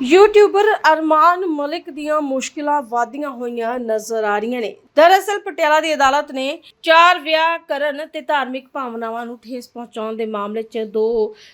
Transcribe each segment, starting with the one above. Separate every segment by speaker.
Speaker 1: YouTuber ਅਰਮਾਨ ਮਲਿਕ ਦੀਆਂ ਮੁਸ਼ਕਿਲਾਂ ਵਾਧੀਆਂ ਹੋਈਆਂ ਨਜ਼ਰ ਆ ਰਹੀਆਂ ਨੇ। ਦਰਅਸਲ ਪਟਿਆਲਾ ਦੀ ਅਦਾਲਤ ਨੇ ਚਾਰ ਵਿਆਹ ਕਰਨ ਤੇ ਧਾਰਮਿਕ ਭਾਵਨਾਵਾਂ ਨੂੰ ਠੇਸ ਪਹੁੰਚਾਉਣ ਦੇ ਮਾਮਲੇ 'ਚ 2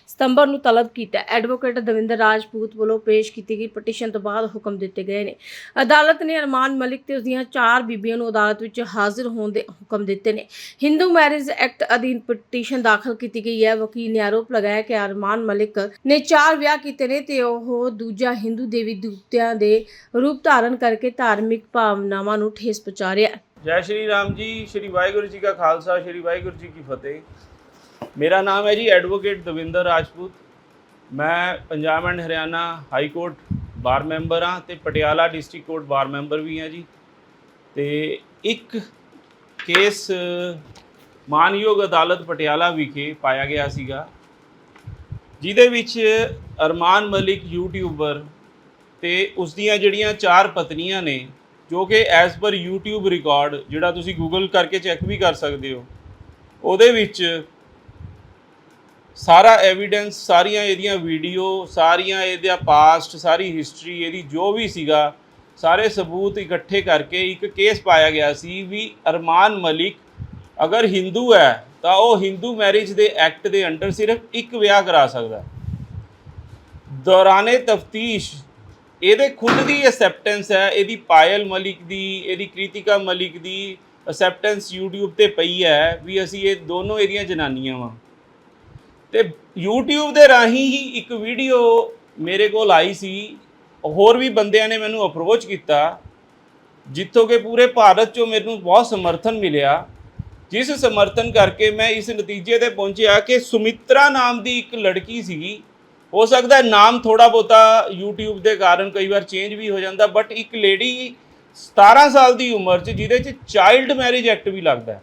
Speaker 1: ਸਤੰਬਰ ਨੂੰ ਤਲਬ ਕੀਤਾ। ਐਡਵੋਕੇਟ ਦਵਿੰਦਰ ਰਾਜਪੂਤ ਵੱਲੋਂ ਪੇਸ਼ ਕੀਤੀ ਗਈ ਪਟੀਸ਼ਨ ਤੋਂ ਬਾਅਦ ਹੁਕਮ ਦਿੱਤੇ ਗਏ ਨੇ। ਅਦਾਲਤ ਨੇ ਅਰਮਾਨ ਮਲਿਕ ਤੇ ਉਸਦੀਆਂ ਚਾਰ ਬੀਬੀਆਂ ਨੂੰ ਅਦਾਲਤ ਵਿੱਚ ਹਾਜ਼ਰ ਹੋਣ ਦੇ ਹੁਕਮ ਦਿੱਤੇ ਨੇ। ਹਿੰਦੂ ਮੈਰਿਜ ਐਕਟ ਅਧੀਨ ਪਟੀਸ਼ਨ ਦਾਖਲ ਕੀਤੀ ਗਈ ਹੈ। ਵਕੀਲ ਨੇ ਆਰੋਪ ਲਗਾਇਆ ਕਿ ਅਰਮਾਨ ਮਲਿਕ ਨੇ ਚਾਰ ਵਿਆਹ ਕੀਤੇ ਨੇ ਤੇ ਉਹ ਦੂਜਾ ਹਿੰਦੂ ਦੇਵੀ ਦੇਵਤਿਆਂ ਦੇ ਰੂਪ ਧਾਰਨ ਕਰਕੇ ਧਾਰਮਿਕ ਭਾਵਨਾਵਾਂ ਨੂੰ ਠੇਸ ਪਹੁੰਚਾ ਰਿਹਾ ਹੈ
Speaker 2: ਜੈ ਸ਼੍ਰੀ ਰਾਮ ਜੀ, ਸ਼੍ਰੀ ਵਾਹਿਗੁਰੂ ਜੀ ਕਾ ਖਾਲਸਾ, ਸ਼੍ਰੀ ਵਾਹਿਗੁਰੂ ਜੀ ਕੀ ਫਤਿਹ। ਮੇਰਾ ਨਾਮ ਹੈ ਜੀ ਐਡਵੋਕੇਟ ਦਵਿੰਦਰ ਰਾਜਪੂਤ। ਮੈਂ Punjab and Haryana high court bar member ਹਾਂ ਤੇ Patiala district court bar member ਵੀ ਹਾਂ ਜੀ। ਤੇ ਇੱਕ ਕੇਸ, ਮਾਨਯੋਗ ਅਦਾਲਤ ਪਟਿਆਲਾ ਵਿਖੇ ਪਾਇਆ ਗਿਆ ਸੀਗਾ। ਜਿਹਦੇ ਵਿੱਚ ਅਰਮਾਨ ਮਲਿਕ ਯੂਟਿਊਬਰ ਤੇ ਉਸ ਦੀਆਂ ਜਿਹੜੀਆਂ ਚਾਰ ਪਤਨੀਆਂ ਨੇ, ਜੋ ਕਿ ਐਜ਼ ਪਰ YouTube ਰਿਕਾਰਡ ਜਿਹੜਾ ਤੁਸੀਂ Google ਕਰਕੇ ਚੈੱਕ ਵੀ ਕਰ ਸਕਦੇ ਹੋ, ਉਹਦੇ ਵਿੱਚ ਸਾਰਾ ਐਵੀਡੈਂਸ ਸਾਰੀਆਂ ਇਹਦੀਆਂ ਵੀਡੀਓ ਸਾਰੀਆਂ ਇਹਦਾ ਪਾਸਟ ਸਾਰੀ ਹਿਸਟਰੀ ਇਹਦੀ ਜੋ ਵੀ ਸੀਗਾ, ਸਾਰੇ ਸਬੂਤ ਇਕੱਠੇ ਕਰਕੇ ਇੱਕ ਕੇਸ ਪਾਇਆ ਗਿਆ ਸੀ ਵੀ ਅਰਮਾਨ ਮਲਿਕ ਅਗਰ ਹਿੰਦੂ ਹੈ, ਤਾਂ ਉਹ ਹਿੰਦੂ ਮੈਰਿਜ ਦੇ ਐਕਟ ਦੇ ਅੰਡਰ ਸਿਰਫ ਇੱਕ ਵਿਆਹ ਕਰਾ ਸਕਦਾ ਦੌਰਾਨੇ ਤਫਤੀਸ਼, ਇਹਦੇ ਖੁਦ ਦੀ ਅਸੈਪਟੈਂਸ ਹੈ, ਇਹਦੀ ਪਾਇਲ ਮਲਿਕ ਦੀ, ਇਹਦੀ ਕ੍ਰਿਤਿਕਾ ਮਲਿਕ ਦੀ ਅਸੈਪਟੈਂਸ YouTube ਤੇ ਪਈ ਹੈ ਵੀ ਅਸੀਂ ਇਹ ਦੋਨੋਂ ਇਹਦੀਆਂ ਜਨਾਨੀਆਂ ਵਾਂ। ਤੇ YouTube ਦੇ ਰਾਹੀਂ ਹੀ ਇੱਕ ਵੀਡੀਓ ਮੇਰੇ ਕੋਲ ਆਈ ਸੀ, ਹੋਰ ਵੀ ਬੰਦਿਆਂ ਨੇ ਮੈਨੂੰ ਅਪਰੋਚ ਕੀਤਾ, ਜਿੱਥੋਂ ਕਿ ਪੂਰੇ ਭਾਰਤ 'ਚੋਂ ਮੈਨੂੰ ਬਹੁਤ ਸਮਰਥਨ ਮਿਲਿਆ। ਜਿਸ ਸਮਰਥਨ ਕਰਕੇ ਮੈਂ ਇਸ ਨਤੀਜੇ ਤੇ ਪਹੁੰਚਿਆ ਕਿ ਸੁਮਿਤਰਾ ਨਾਮ ਦੀ ਇੱਕ ਲੜਕੀ ਸੀ। ਹੋ ਸਕਦਾ ਨਾਮ ਥੋੜਾ ਬਹੁਤਾ YouTube ਦੇ ਕਾਰਨ ਕਈ ਵਾਰ ਚੇਂਜ ਵੀ ਹੋ ਜਾਂਦਾ ਬਟ ਇੱਕ ਲੇਡੀ 17 ਸਾਲ ਦੀ ਉਮਰ 'ਚ, ਜਿਹਦੇ 'ਚ ਚਾਈਲਡ ਮੈਰਿਜ ਐਕਟ ਵੀ ਲੱਗਦਾ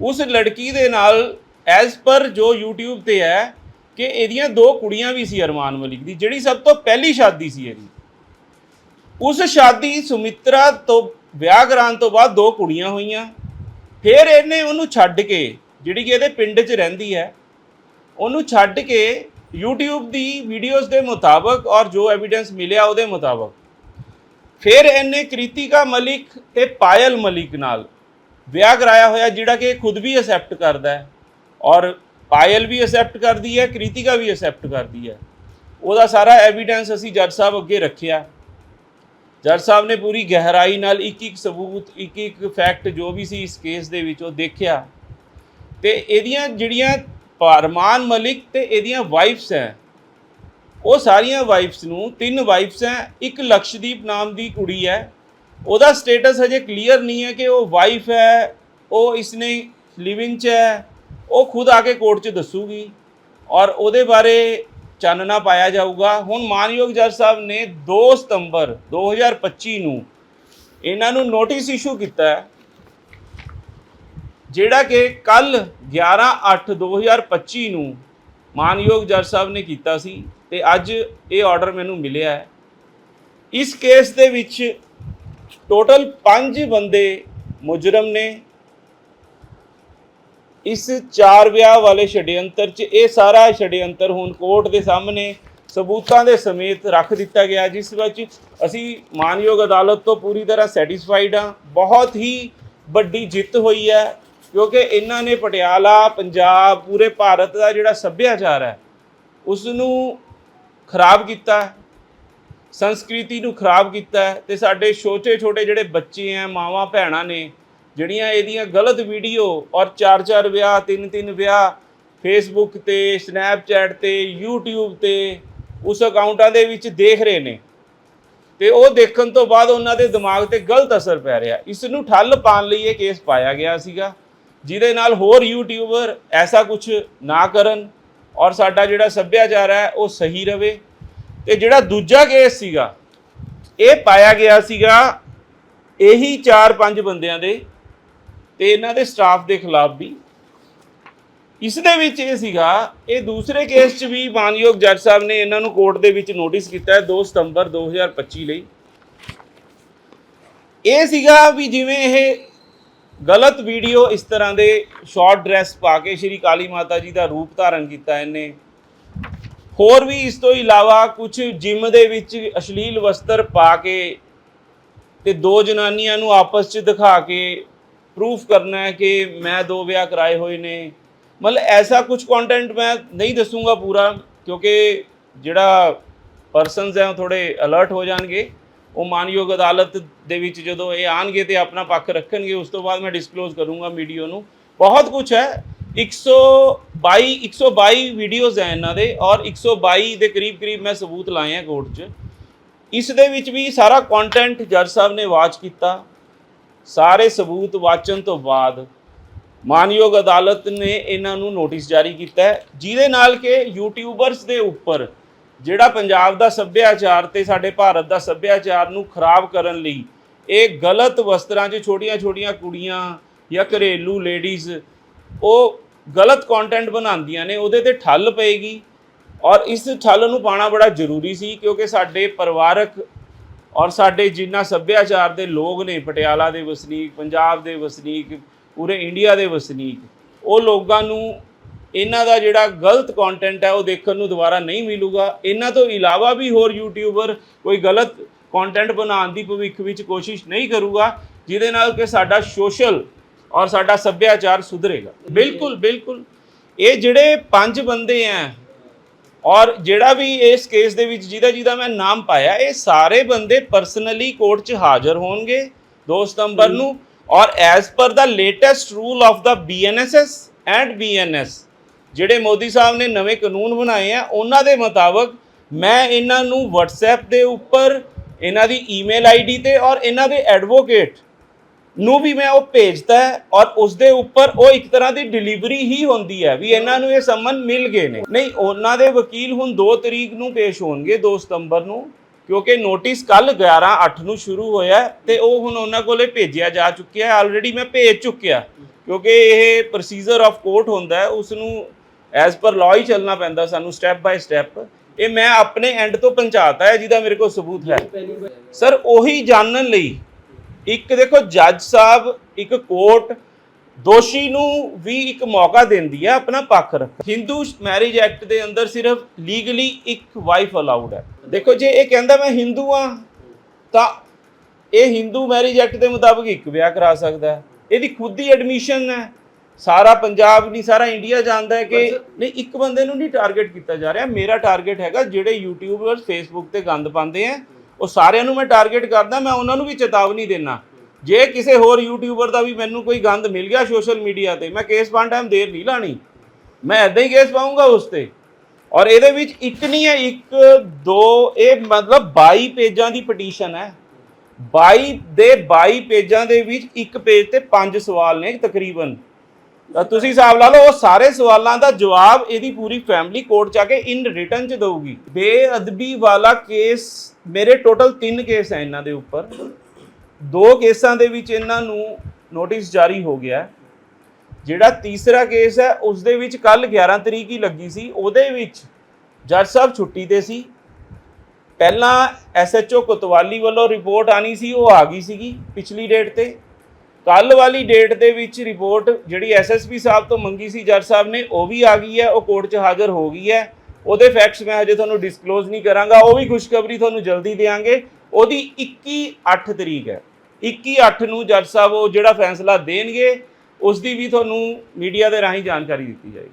Speaker 2: ਉਸ ਲੜਕੀ ਦੇ ਨਾਲ ਐਜ਼ ਪਰ ਜੋ YouTube ਤੇ ਹੈ ਕਿ ਇਹਦੀਆਂ ਦੋ ਕੁੜੀਆਂ ਵੀ ਸੀ ਅਰਮਾਨ ਮਲਿਕ ਦੀ, ਜਿਹੜੀ ਸਭ ਤੋਂ ਪਹਿਲੀ ਸ਼ਾਦੀ ਸੀ ਇਹਦੀ। ਉਸ ਸ਼ਾਦੀ ਸੁਮਿਤਰਾ ਤੋਂ ਵਿਆਹ ਕਰਾਉਣ ਤੋਂ ਬਾਅਦ ਦੋ ਕੁੜੀਆਂ ਹੋਈਆਂ। ਫਿਰ ਇਹਨੇ ਉਹਨੂੰ ਛੱਡ ਕੇ, ਜਿਹੜੀ ਕਿ ਇਹਦੇ ਪਿੰਡ 'ਚ ਰਹਿੰਦੀ ਹੈ, ਉਹਨੂੰ ਛੱਡ ਕੇ YouTube ਦੀ ਵੀਡੀਓਜ਼ ਦੇ ਮੁਤਾਬਕ ਔਰ ਜੋ ਐਵੀਡੈਂਸ ਮਿਲਿਆ ਉਹਦੇ ਮੁਤਾਬਕ, ਫਿਰ ਇਹਨੇ ਕ੍ਰਿਤਿਕਾ ਮਲਿਕ ਤੇ ਪਾਇਲ ਮਲਿਕ ਨਾਲ ਵਿਆਹ ਕਰਾਇਆ ਹੋਇਆ, ਜਿਹੜਾ ਕਿ ਖੁਦ ਵੀ ਅਸੈਪਟ ਕਰਦਾ ਹੈ ਔਰ ਪਾਇਲ ਵੀ ਅਸੈਪਟ ਕਰਦੀ ਹੈ, ਕ੍ਰਿਤਿਕਾ ਵੀ ਅਸੈਪਟ ਕਰਦੀ ਹੈ। ਉਹਦਾ ਸਾਰਾ ਐਵੀਡੈਂਸ ਅਸੀਂ ਜੱਜ ਸਾਹਿਬ ਅੱਗੇ ਰੱਖਿਆ। ਜੱਜ ਸਾਹਿਬ ਨੇ ਪੂਰੀ ਗਹਿਰਾਈ ਨਾਲ ਇੱਕ ਇੱਕ ਸਬੂਤ, ਇੱਕ ਇੱਕ ਫੈਕਟ ਜੋ ਵੀ ਸੀ ਇਸ ਕੇਸ ਦੇ ਵਿੱਚ ਉਹ ਦੇਖਿਆ। ਤੇ ਇਹਦੀਆਂ ਜਿਹੜੀਆਂ ਪਰਮਾਨ ਮਲਿਕ ਤੇ ਇਹਦੀਆਂ ਵਾਈਫਸ ਹੈ, ਉਹ ਸਾਰੀਆਂ ਵਾਈਫਸ ਨੂੰ, ਤਿੰਨ ਵਾਈਫਸ ਹੈ, ਇੱਕ ਲਕਸ਼ਦੀਪ ਨਾਮ ਦੀ ਕੁੜੀ ਹੈ। ਉਹਦਾ ਸਟੇਟਸ ਹਜੇ ਕਲੀਅਰ ਨਹੀਂ ਹੈ ਕਿ ਉਹ ਵਾਈਫ ਹੈ, ਉਹ ਇਸਨੇ ਲਿਵਿੰਗ ਚ ਹੈ, ਉਹ ਖੁਦ ਆ ਕੇ ਕੋਰਟ 'ਚ ਦੱਸੂਗੀ। ਔਰ ਉਹਦੇ ਬਾਰੇ ਚਾਨਣਾ ਪਾਇਆ ਜਾਊਗਾ। ਹੁਣ ਮਾਨਯੋਗ ਜੱਜ ਸਾਹਿਬ ਨੇ 2 ਸਤੰਬਰ 2025 ਨੂੰ ਇਹਨਾਂ ਨੂੰ ਨੋਟਿਸ ਇਸ਼ੂ ਕੀਤਾ ਹੈ, ਜਿਹੜਾ ਕਿ ਕੱਲ 11/8/2025 ਨੂੰ ਮਾਨਯੋਗ ਜੱਜ ਸਾਹਿਬ ਨੇ ਕੀਤਾ ਸੀ ਤੇ ਅੱਜ ਇਹ ਆਰਡਰ ਮੈਨੂੰ ਮਿਲਿਆ ਹੈ। ਇਸ ਕੇਸ ਦੇ ਵਿੱਚ ਟੋਟਲ 5 ਬੰਦੇ ਮੁਜਰਮ ਨੇ ਇਸ ਚਾਰ ਵਿਆਹ ਵਾਲੇ ਛੜਯੰਤਰ 'ਚ ਇਹ ਸਾਰਾ ਛੜਯੰਤਰ ਹੁਣ ਕੋਰਟ ਦੇ ਸਾਹਮਣੇ ਸਬੂਤਾਂ ਦੇ ਸਮੇਤ ਰੱਖ ਦਿੱਤਾ ਗਿਆ, ਜਿਸ ਵਿੱਚ ਅਸੀਂ ਮਾਨਯੋਗ ਅਦਾਲਤ ਤੋਂ ਪੂਰੀ ਤਰ੍ਹਾਂ ਸੈਟੀਸਫਾਈਡ ਹਾਂ। ਬਹੁਤ ਹੀ ਵੱਡੀ ਜਿੱਤ ਹੋਈ ਹੈ, ਕਿਉਂਕਿ ਇਹਨਾਂ ਨੇ ਪਟਿਆਲਾ, ਪੰਜਾਬ, ਪੂਰੇ ਭਾਰਤ ਦਾ ਜਿਹੜਾ ਸੱਭਿਆਚਾਰ ਹੈ ਉਸ ਨੂੰ ਖਰਾਬ ਕੀਤਾ, ਸੰਸਕ੍ਰਿਤੀ ਨੂੰ ਖਰਾਬ ਕੀਤਾ ਹੈ ਤੇ ਸਾਡੇ ਛੋਟੇ ਛੋਟੇ ਜਿਹੜੇ ਬੱਚੇ ਆ ਮਾਵਾਂ ਭੈਣਾਂ ਨੇ ਜਿਹੜੀਆਂ ਇਹਦੀਆਂ ਗਲਤ ਵੀਡੀਓ ਔਰ ਚਾਰ ਚਾਰ ਵਿਆਹ, ਤਿੰਨ ਤਿੰਨ ਵਿਆਹ ਫੇਸਬੁੱਕ ਤੇ ਸਨੈਪਚੈਟ ਤੇ, YouTube ਤੇ, ਉਸ ਅਕਾਊਂਟਾਂ ਦੇ ਵਿੱਚ ਦੇਖ ਰਹੇ ਨੇ। ਤੇ ਉਹ ਦੇਖਣ ਤੋਂ ਬਾਅਦ ਉਹਨਾਂ ਦੇ ਦਿਮਾਗ ਤੇ ਗਲਤ ਅਸਰ ਪੈ ਰਿਹਾ। ਇਸ ਨੂੰ ਠੱਲ ਪਾਉਣ ਲਈ ਇਹ ਕੇਸ ਪਾਇਆ ਗਿਆ ਸੀਗਾ। ਜਿਹਦੇ ਨਾਲ ਹੋਰ ਯੂਟਿਊਬਰ ਐਸਾ ਕੁਝ ਨਾ ਕਰਨ ਔਰ ਸਾਡਾ ਜਿਹੜਾ ਸੱਭਿਆਚਾਰ ਹੈ ਉਹ ਸਹੀ ਰਵੇ। ਤੇ ਜਿਹੜਾ ਦੂਜਾ ਕੇਸ ਸੀਗਾ, ਇਹ ਪਾਇਆ ਗਿਆ ਸੀਗਾ ਇਹੀ 4-5 ਬੰਦਿਆਂ ਦੇ ਤੇ ਇਹਨਾਂ ਦੇ ਸਟਾਫ ਦੇ ਖਿਲਾਫ ਵੀ। ਇਸ ਦੇ ਵਿੱਚ ਇਹ ਸੀਗਾ, ਇਹ ਦੂਸਰੇ ਕੇਸ 'ਚ ਵੀ ਮਾਨਯੋਗ ਜੱਜ ਸਾਹਿਬ ਨੇ ਇਹਨਾਂ ਨੂੰ ਕੋਰਟ ਦੇ ਵਿੱਚ ਨੋਟਿਸ ਕੀਤਾ ਹੈ 2 ਸਤੰਬਰ 2025 ਲਈ। ਇਹ ਸੀਗਾ ਵੀ ਜਿਵੇਂ ਇਹ ਗਲਤ ਵੀਡੀਓ ਇਸ ਤਰ੍ਹਾਂ ਦੇ ਸ਼ਾਰਟ ਡਰੈਸ ਪਾ ਕੇ ਸ਼੍ਰੀ ਕਾਲੀ ਮਾਤਾ ਜੀ ਦਾ ਰੂਪ ਧਾਰਨ ਕੀਤਾ ਇਹਨੇ। ਹੋਰ ਵੀ ਇਸ ਤੋਂ ਇਲਾਵਾ ਕੁਝ ਜਿਮ ਦੇ ਵਿੱਚ ਅਸ਼ਲੀਲ ਵਸਤਰ ਪਾ ਕੇ ਤੇ ਦੋ ਜਨਾਨੀਆਂ ਨੂੰ ਆਪਸ 'ਚ ਦਿਖਾ ਕੇ ਪ੍ਰੂਫ ਕਰਨਾ ਹੈ ਕਿ ਮੈਂ ਦੋ ਵਿਆਹ ਕਰਾਏ ਹੋਏ ਨੇ। ਮਤਲਬ ਐਸਾ ਕੁਝ ਕੰਟੈਂਟ ਮੈਂ ਨਹੀਂ ਦੱਸੂਗਾ ਪੂਰਾ, ਕਿਉਂਕਿ ਜਿਹੜਾ ਪਰਸਨਸ ਹੈ ਉਹ ਥੋੜੇ ਅਲਰਟ ਹੋ ਜਾਣਗੇ। ਉਹ ਮਾਨਯੋਗ ਅਦਾਲਤ ਦੇ ਵਿੱਚ ਜਦੋਂ ਇਹ ਆਣਗੇ ਤੇ ਆਪਣਾ ਪੱਖ ਰੱਖਣਗੇ, ਉਸ ਤੋਂ ਬਾਅਦ ਮੈਂ ਡਿਸਕਲੋਜ਼ ਕਰੂੰਗਾ ਵੀਡੀਓ ਨੂੰ। ਬਹੁਤ ਕੁਝ ਹੈ। 122 122 ਵੀਡੀਓਜ਼ ਹੈ ਇਹਨਾਂ ਦੇ ਔਰ 122 ਦੇ ਕਰੀਬ ਕਰੀਬ ਮੈਂ ਸਬੂਤ ਲਾਏ ਆ ਕੋਰਟ 'ਚ। ਇਸ ਦੇ ਵਿੱਚ ਵੀ ਸਾਰਾ ਕੰਟੈਂਟ ਜੱਜ ਸਾਹਿਬ ਨੇ ਵਾਚ ਕੀਤਾ। ਸਾਰੇ ਸਬੂਤ ਵਾਚਣ ਤੋਂ ਬਾਅਦ ਮਾਨਯੋਗ ਅਦਾਲਤ ਨੇ ਇਹਨਾਂ ਨੂੰ ਨੋਟਿਸ ਜਾਰੀ ਕੀਤਾ ਹੈ, ਜਿਹਦੇ ਨਾਲ ਕਿ ਯੂਟਿਊਬਰਸ ਦੇ ਉੱਪਰ ਜਿਹੜਾ ਪੰਜਾਬ ਦਾ ਸੱਭਿਆਚਾਰ ਤੇ ਸਾਡੇ ਭਾਰਤ ਦਾ ਸੱਭਿਆਚਾਰ ਨੂੰ ਖਰਾਬ ਕਰਨ ਲਈ ਇਹ ਗਲਤ ਵਸਤਰਾਂ 'ਚ ਛੋਟੀਆਂ-ਛੋਟੀਆਂ ਕੁੜੀਆਂ ਜਾਂ ਘਰੇਲੂ ਲੇਡੀਜ਼ ਉਹ ਗਲਤ ਕੰਟੈਂਟ ਬਣਾਉਂਦੀਆਂ ਨੇ, ਉਹਦੇ ਤੇ ਠੱਲ ਪਏਗੀ ਔਰ ਇਸ ਠੱਲ ਨੂੰ ਪਾਣਾ ਬੜਾ ਜ਼ਰੂਰੀ ਸੀ ਕਿਉਂਕਿ ਸਾਡੇ ਪਰਿਵਾਰਕ ਔਰ ਸਾਡੇ ਜਿੰਨਾ ਸੱਭਿਆਚਾਰ ਦੇ ਲੋਕ ਨੇ, ਪਟਿਆਲਾ ਦੇ ਵਸਨੀਕ, ਪੰਜਾਬ ਦੇ ਵਸਨੀਕ, ਪੂਰੇ ਇੰਡੀਆ ਦੇ ਵਸਨੀਕ, ਉਹ ਲੋਕਾਂ ਨੂੰ ਇਹਨਾਂ ਦਾ ਜਿਹੜਾ ਗਲਤ ਕੰਟੈਂਟ ਹੈ ਉਹ ਦੇਖਣ ਨੂੰ ਦੁਬਾਰਾ ਨਹੀਂ ਮਿਲੂਗਾ। ਇਹਨਾਂ ਤੋਂ ਇਲਾਵਾ ਵੀ ਹੋਰ ਯੂਟਿਊਬਰ ਕੋਈ ਗਲਤ ਕੰਟੈਂਟ ਬਣਾਉਣ ਦੀ ਭਵਿੱਖ ਵਿੱਚ ਕੋਸ਼ਿਸ਼ ਨਹੀਂ ਕਰੂਗਾ, ਜਿਹਦੇ ਨਾਲ ਕਿ ਸਾਡਾ ਸੋਸ਼ਲ ਔਰ ਸਾਡਾ ਸੱਭਿਆਚਾਰ ਸੁਧਰੇਗਾ। ਬਿਲਕੁਲ ਬਿਲਕੁਲ। ਇਹ ਜਿਹੜੇ ਪੰਜ ਬੰਦੇ ਆ ਔਰ ਜਿਹੜਾ ਵੀ ਇਸ ਕੇਸ ਦੇ ਵਿੱਚ ਜਿਹਦਾ ਜਿਹਦਾ ਮੈਂ ਨਾਮ ਪਾਇਆ ਇਹ ਸਾਰੇ ਬੰਦੇ ਪਰਸਨਲੀ ਕੋਰਟ 'ਚ ਹਾਜ਼ਰ ਹੋਣਗੇ 2 ਸਤੰਬਰ ਨੂੰ। ਔਰ as per the latest rule of the BNSS and BNS ਜਿਹੜੇ ਮੋਦੀ ਸਾਹਿਬ ਨੇ ਨਵੇਂ ਕਾਨੂੰਨ ਬਣਾਏ ਆ ਉਹਨਾਂ ਦੇ ਮੁਤਾਬਕ ਮੈਂ ਇਹਨਾਂ ਨੂੰ WhatsApp ਦੇ ਉੱਪਰ ਇਹਨਾਂ ਦੀ ਈਮੇਲ ਆਈਡੀ ਤੇ ਔਰ ਇਹਨਾਂ ਦੇ ਐਡਵੋਕੇਟ ਨੂੰ ਵੀ ਮੈਂ ਉਹ ਭੇਜਦਾ ਔਰ ਉਸ ਦੇ ਉੱਪਰ ਉਹ ਇੱਕ ਤਰ੍ਹਾਂ ਦੀ ਡਿਲੀਵਰੀ ਹੀ ਹੁੰਦੀ ਹੈ ਵੀ ਇਹਨਾਂ ਨੂੰ ਇਹ ਸੰਮਨ ਮਿਲ ਗਏ ਨੇ। ਨਹੀਂ, ਉਹਨਾਂ ਦੇ ਵਕੀਲ ਹੁਣ 2 ਤਰੀਕ ਨੂੰ ਪੇਸ਼ ਹੋਣਗੇ 2 ਸਤੰਬਰ ਨੂੰ, ਕਿਉਂਕਿ ਨੋਟਿਸ ਕੱਲ 11 8 ਨੂੰ ਸ਼ੁਰੂ ਹੋਇਆ ਹੈ ਤੇ ਉਹ ਹੁਣ ਉਹਨਾਂ ਕੋਲੇ ਭੇਜਿਆ ਜਾ ਚੁੱਕਿਆ ਹੈ। ਆਲਰੇਡੀ ਮੈਂ ਭੇਜ ਚੁੱਕਿਆ ਕਿਉਂਕਿ ਇਹ ਪ੍ਰੋਸੀਜਰ ਆਫ ਕੋਰਟ ਹੁੰਦਾ ਹੈ ਉਸ ਨੂੰ ਐਜ਼ ਪਰ ਲਾਅ ਹੀ ਚੱਲਣਾ ਪੈਂਦਾ ਸਾਨੂੰ ਸਟੈਪ ਬਾਈ ਸਟੈਪ ਇਹ ਮੈਂ ਆਪਣੇ ਐਂਡ ਤੋਂ ਪਹੁੰਚਾਤਾ ਹੈ, ਜਿਹਦਾ ਮੇਰੇ ਕੋਲ ਸਬੂਤ ਹੈ। ਸਰ, ਉਹੀ ਜਾਣਨ ਲਈ ਇੱਕ ਦੇਖੋ ਜੱਜ ਸਾਹਿਬ ਇੱਕ ਕੋਰਟ ਦੋਸ਼ੀ ਨੂੰ ਵੀ ਇੱਕ ਮੌਕਾ ਦਿੰਦੀ ਹੈ ਆਪਣਾ ਪੱਖ ਰੱਖ ਹਿੰਦੂ ਮੈਰਿਜ ਐਕਟ ਦੇ ਅੰਦਰ ਸਿਰਫ ਲੀਗਲੀ ਇੱਕ ਵਾਈਫ ਅਲਾਉਡ ਹੈ। ਦੇਖੋ ਜੇ ਇਹ ਕਹਿੰਦਾ ਮੈਂ ਹਿੰਦੂ ਆ ਤਾਂ ਇਹ ਹਿੰਦੂ ਮੈਰਿਜ ਐਕਟ ਦੇ ਮੁਤਾਬਕ ਇੱਕ ਵਿਆਹ ਕਰਾ ਸਕਦਾ ਹੈ। ਇਹਦੀ ਖੁਦ ਦੀ ਐਡਮਿਸ਼ਨ ਹੈ। ਸਾਰਾ ਪੰਜਾਬ ਨਹੀਂ ਸਾਰਾ ਇੰਡੀਆ ਜਾਣਦਾ ਹੈ ਕਿ ਨਹੀਂ ਇੱਕ ਬੰਦੇ ਨੂੰ ਨਹੀਂ ਟਾਰਗੇਟ ਕੀਤਾ ਜਾ ਰਿਹਾ। ਮੇਰਾ ਟਾਰਗੇਟ ਹੈਗਾ ਜਿਹੜੇ ਯੂਟਿਊਬਰਸ ਫੇਸਬੁੱਕ ਤੇ ਗੰਦ ਪਾਉਂਦੇ ਆ। ਉਹ ਸਾਰਿਆਂ ਨੂੰ ਮੈਂ ਟਾਰਗੇਟ ਕਰਦਾ, ਮੈਂ ਉਹਨਾਂ ਨੂੰ ਵੀ ਚੇਤਾਵਨੀ ਦੇਣਾ ਜੇ ਕਿਸੇ ਹੋਰ ਯੂਟਿਊਬਰ ਦਾ ਵੀ ਮੈਨੂੰ ਕੋਈ ਗੰਦ ਮਿਲ ਗਿਆ ਸੋਸ਼ਲ ਮੀਡੀਆ ਤੇ, ਮੈਂ ਕੇਸ ਪਾਉਣ ਟਾਈਮ ਦੇਰ ਨਹੀਂ ਲਾਣੀ। ਮੈਂ ਐਦਾਂ ਹੀ ਕੇਸ ਪਾਉਂਗਾ ਉਸ ਤੇ। ਔਰ ਇਹਦੇ ਵਿੱਚ ਇੱਕ ਨਹੀਂ ਹੈ, ਇੱਕ, ਦੋ, ਇਹ ਮਤਲਬ 22 ਪੇਜਾਂ ਦੀ ਪਟੀਸ਼ਨ ਹੈ। 22 ਦੇ 22 ਪੇਜਾਂ ਦੇ ਵਿੱਚ ਇੱਕ ਪੇਜ ਤੇ ਪੰਜ ਸਵਾਲ ਨੇ ਤਕਰੀਬਨ। ਤਾਂ ਤੁਸੀਂ ਹਿਸਾਬ ਲਾ ਲਓ, ਉਹ ਸਾਰੇ ਸਵਾਲਾਂ ਦਾ ਜਵਾਬ ਇਹਦੀ ਪੂਰੀ ਫੈਮਿਲੀ ਕੋਰਟ ਚ ਆ ਕੇ ਇਨ ਰਿਟਰਨ ਚ ਦਊਗੀ। ਬੇਅਦਬੀ ਵਾਲਾ ਕੇਸ ਮੇਰੇ ਟੋਟਲ 3 ਕੇਸ ਹੈ ਇਹਨਾਂ ਦੇ ਉੱਪਰ। ਦੋ ਕੇਸਾਂ ਦੇ ਵਿੱਚ ਇਹਨਾਂ ਨੂੰ ਨੋਟਿਸ ਜਾਰੀ ਹੋ ਗਿਆ। ਜਿਹੜਾ ਤੀਸਰਾ ਕੇਸ ਹੈ ਉਸ ਦੇ ਵਿੱਚ ਕੱਲ 11 ਤਰੀਕ ਹੀ ਲੱਗੀ ਸੀ। ਉਹਦੇ ਵਿੱਚ ਜੱਜ ਸਾਹਿਬ ਛੁੱਟੀ ਤੇ ਸੀ। ਪਹਿਲਾਂ ਐਸਐਚਓ ਕੋਤਵਾਲੀ ਵੱਲੋਂ ਰਿਪੋਰਟ ਆਣੀ ਸੀ, ਉਹ ਆ ਗਈ ਸੀਗੀ ਪਿਛਲੀ ਡੇਟ ਤੇ। ਕੱਲ ਵਾਲੀ ਡੇਟ ਦੇ ਵਿੱਚ ਰਿਪੋਰਟ ਜਿਹੜੀ ਐਸਐਸਪੀ ਸਾਹਿਬ ਤੋਂ ਮੰਗੀ ਸੀ, ਜੱਜ ਸਾਹਿਬ ਨੇ, ਉਹ ਵੀ ਆ ਗਈ ਹੈ, ਉਹ ਕੋਰਟ 'ਚ ਹਾਜ਼ਰ ਹੋ ਗਈ ਹੈ। ਉਹਦੇ ਫੈਕਟਸ ਮੈਂ ਹਜੇ ਤੁਹਾਨੂੰ ਡਿਸਕਲੋਜ਼ ਨਹੀਂ ਕਰਾਂਗਾ, ਉਹ ਵੀ ਖੁਸ਼ਖਬਰੀ ਤੁਹਾਨੂੰ ਜਲਦੀ ਦੇਵਾਂਗੇ ਉਹਦੀ 21 8 ਤਰੀਕ ਹੈ। 21 8 ਨੂੰ ਜੱਜ ਸਾਹਿਬ ਉਹ ਜਿਹੜਾ ਫੈਸਲਾ ਦੇਣਗੇ ਉਸ ਦੀ ਵੀ ਤੁਹਾਨੂੰ ਮੀਡੀਆ ਦੇ ਰਾਹੀਂ ਜਾਣਕਾਰੀ ਦਿੱਤੀ ਜਾਏਗੀ।